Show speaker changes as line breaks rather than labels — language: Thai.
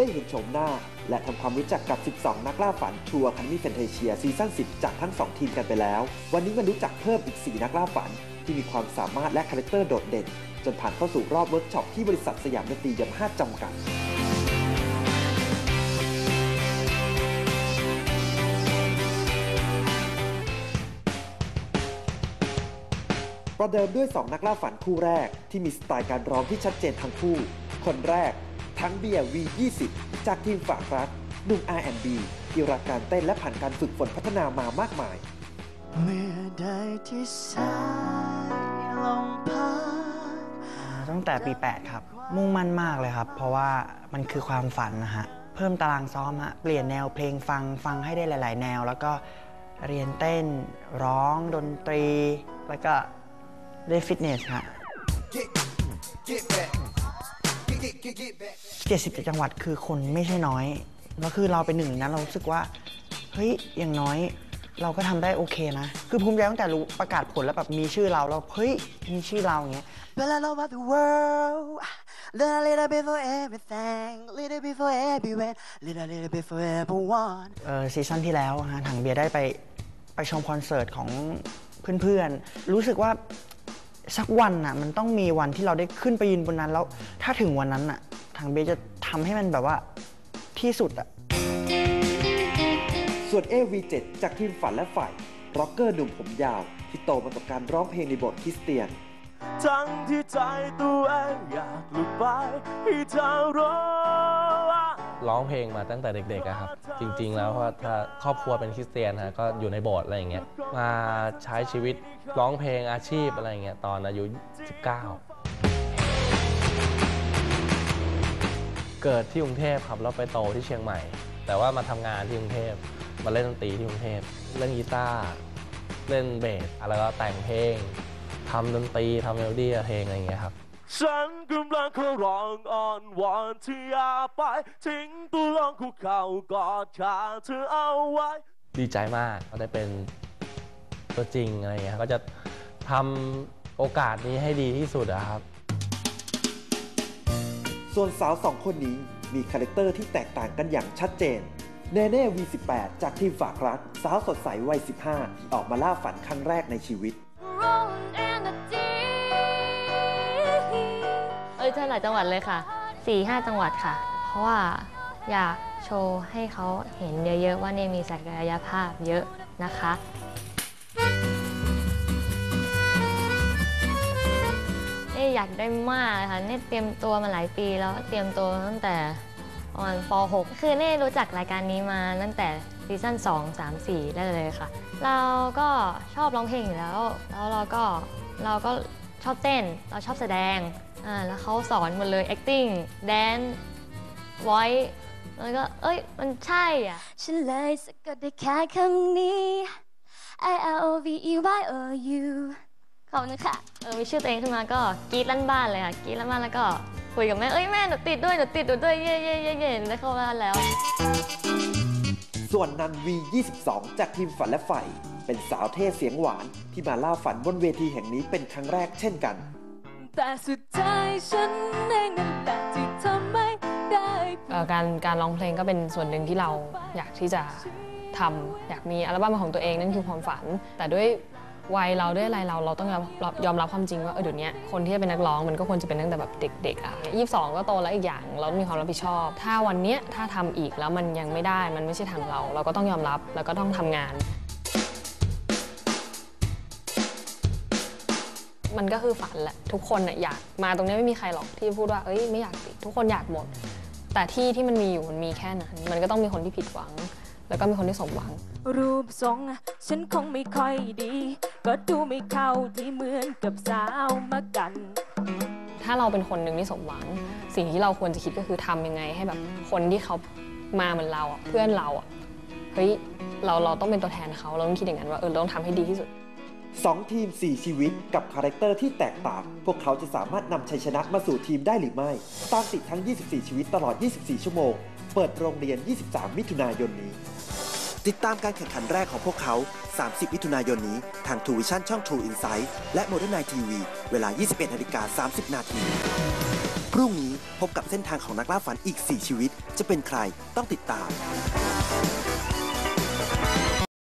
ได้เห็นโฉมหน้า และทำความรู้จักกับ 12 นักล่าฝันทัวร์คันมีแฟนเทเชียซีซั่น 10 จากทั้ง 2 ทีมกันไปแล้ว วันนี้มารู้จักเพิ่มอีก 4 นักล่าฝัน ที่มีความสามารถและคาแรคเตอร์โดดเด่น จนผ่านเข้าสู่รอบเวิร์กช็อปที่บริษัทสยามดนตรียามาฮ่าจำกัดประเดิมด้วย 2 นักล่าฝันคู่แรกที่มีสไตล์การร้องที่ชัดเจนทั้งคู่ คนแรก ทั้งเบียร์ V20 จากทีมฝากรักหนุ่ม R&B ที่รักการเต้นและผ่านการฝึกฝนพัฒนามามากมาย
เมื่อใดที่สายลมพัด
ตั้งแต่ปี 8 ครับ มุ่งมั่นมากเลยครับ เพราะว่ามันคือความฝันนะฮะ เพิ่มตารางซ้อมฮะ เปลี่ยนแนวเพลงฟังฟังให้ได้หลาย ๆ แนว แล้วก็เรียนเต้น ร้องดนตรี แล้วก็ได้ฟิตเนสฮะ get, get back. Get, get, get back. 77 จังหวัดคือคนไม่ใช่น้อย แล้วคือเราเป็นหนึ่งนะเราสึกว่าเฮ้ยอย่างน้อยเราก็ทำได้โอเคนะ คือภูมิใจตั้งแต่รู้ประกาศผลแล้วแบบมีชื่อเราเราเฮ้ยมีชื่อเราอย่างเงี้ย
Well the world Then a little bit for everything Little bit for everywhere Little little bit for everyone
เออซีซั่นที่แล้วฮะถังเบียร์ได้ไปไปชมคอนเสิร์ตของเพื่อนๆ รู้สึกว่าสักวันน่ะมันต้องมีวันที่เราได้ขึ้นไปยืนบนนั้นแล้ว ถ้าถึงวันนั้นน่ะ ถังเบียร์จะทำให้มันแบบว่าที่สุดอะ
ส่วน AV7 จากทีมฝันและฝ่ายร็อกเกอร์หนุ่มผมยาว ที่โตมากับการร้องเพลงในโบทคริสเตียน
ทั้งที่ใจตัวเองอยากหลุดไปให้เธอรู้ว่า
ร้องเพลงมาตั้งแต่เด็กๆอะครับ จริง ๆ แล้วเพราะถ้าครอบครัวเป็นคริสเตียนฮะก็อยู่ในโบสถ์อะไรอย่างเงี้ยมาใช้ชีวิตร้องเพลงอาชีพอะไรอย่างเงี้ยตอนอายุ 19 เกิดที่กรุงเทพครับแล้วไปโตที่เชียงใหม่ แต่ว่ามาทำงานที่กรุงเทพมาเล่นดนตรีที่กรุงเทพเล่นกีตาร์เล่นเบสแล้วก็แต่งเพลงทำดนตรีทำเมโลดี้เพลงอะไรอย่างเงี้ยครับ
ฉันกำลังขอร้องอ่อนวอนที่อย่าไปทิ้งตัวลองคุกเข่ากอดขาเธอเอาไว้
ดีใจมากก็ได้เป็นตัวจริงอะไรอย่างเงี้ยก็จะทำโอกาสนี้ให้ดีที่สุดอะครับ
ส่วนสาวสองคนนี้มีคาแรคเตอร์ที่แตกต่างกันอย่างชัดเจน เนเน่ V18 จากทีมฝากรัก สาวสดใสวัย 15 ที่ออกมาล่าฝันครั้งแรกในชีวิต
Rolling in the deep เอ้ยใช่หลายจังหวัดเลยค่ะ4-5หจังหวัดค่ะ เพราะว่าอยากโชว์ให้เขาเห็นเยอะๆว่าเนี่ยมีศักยภาพเยอะนะคะ นี่อยากได้มากเลยค่ะนี่เตรียมตัวมาหลายปีแล้วเตรียมตัวตั้งแต่ประมาณป .6 คือเน่รู้จักรายการนี้มาตั้งแต่ซีซั่น2 3 4 ได้เลยค่ะ เราก็ชอบร้องเพลงอยู่แล้ว แล้วเราก็เราก็ชอบเต้น เราชอบแสดง อ่า แล้วเขาสอนหมดเลย acting dance voice แล้วก็ เอ้ย มันใช่อะ
ฉันเลยสะกดได้แค่คำนี้ I L O V E Y O U ขอบคุณค่ะ
เออมีชื่อตัวเองขึ้นมาก็กรีดลั่นบ้านเลยค่ะกรีดลั่นบ้านแล้วก็คุยกับแม่เอ้ยแม่หนูติดด้วยหนูติดหนูด้วยเย่เย่เย่เย่ได้เข้าบ้านแล้ว
ส่วนนัน V22 จากทีมฝันและใฝ่เป็นสาวเท่เสียงหวานที่มาล่าฝันบนเวทีแห่งนี้เป็นครั้งแรกเช่นกัน
แต่สุดท้ายฉันเองนั่นแหละที่ทำไม่ได้
เอ่อการการร้องเพลงก็เป็นส่วนหนึ่งที่เราอยากที่จะทำอยากมีอัลบั้มเป็นของตัวเองนั่นคือความฝัน แต่ด้วย วัยเราด้วยอะไรเราเราต้องยอมรับยอมรับความจริงว่าเออเดี๋ยวนี้คนที่จะเป็นนักร้องมันก็ควรจะเป็นตั้งแต่แบบเด็กๆอะยี่สิบสองก็โตแล้วอีกอย่างเราต้องมีความรับผิดชอบ ถ้าวันเนี้ยถ้าทำอีกแล้วมันยังไม่ได้มันไม่ใช่ทางเรา เราก็ต้องยอมรับแล้วก็ต้องทำงาน มันก็คือฝันแหละทุกคนน่ะอยากมาตรงนี้ไม่มีใครหรอกที่พูดว่าเอ้ยไม่อยากติดทุกคนอยากหมด แต่ที่ที่มันมีอยู่มันมีแค่นั้น มันก็ต้องมีคนที่ผิดหวัง แล้วก็มีคนที่สมหวัง
รูปทรงฉันคงไม่ค่อยดี ก็ดูไม่เข้าที่เหมือนกับสาวมากัน
ถ้าเราเป็นคนหนึ่งที่สมหวัง สิ่งที่เราควรจะคิดก็คือทำยังไงให้แบบคนที่เขามาเหมือนเราอะเพื่อนเราอะเฮ้ยเราเราต้องเป็นตัวแทนเขาเราต้องคิดอย่างนั้นว่าเออเราต้องทำให้ดีที่สุด
2ทีม 4 ชีวิตกับคาแรคเตอร์ที่แตกต่าง พวกเขาจะสามารถนำชัยชนะมาสู่ทีมได้หรือไม่ ตามติดทั้ง 24 ชีวิตตลอด 24 ชั่วโมง เปิดโรงเรียน 23 มิถุนายนนี้ ติดตามการแข่งขันแรกของพวกเขา 30 มิถุนายนนี้ ทางทูวิชั่นช่อง True Insight และ Modern Night TV เวลา 21นาฬิกา30 นาที
พรุ่งนี้พบกับเส้นทางของนักล่าฝันอีก 4 ชีวิต จะเป็นใครต้องติดตาม